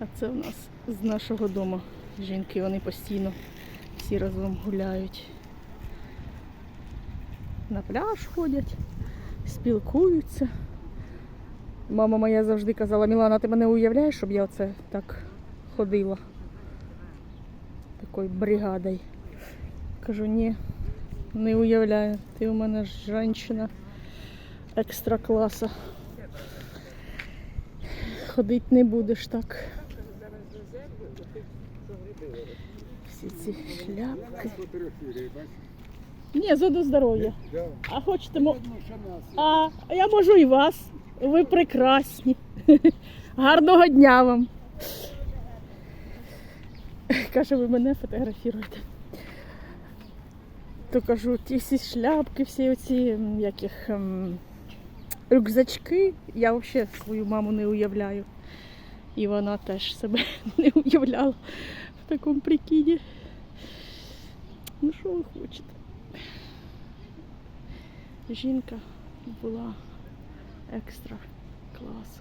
А це у нас з нашого дому. Жінки вони постійно всі разом гуляють. На пляж ходять, спілкуються. Мама моя завжди казала, Мілана, ти мене уявляєш, щоб я оце так ходила. Такою бригадою. Кажу, ні, не уявляю. Ти у мене ж жінка екстра класа. Ходити не будеш так. Всі ці шляпки. Ні, зоду здоров'я. А хочете мо. А я можу і вас. Ви прекрасні. Гарного дня вам. Каже, ви мене фотографіруєте. То кажу, ті всі шляпки, всі оці м, яких ем, рюкзачки. Я взагалі свою маму не уявляю. І вона теж себе не уявляла в такому прикиді. Ну що ви хочете? Жінка була екстра класа.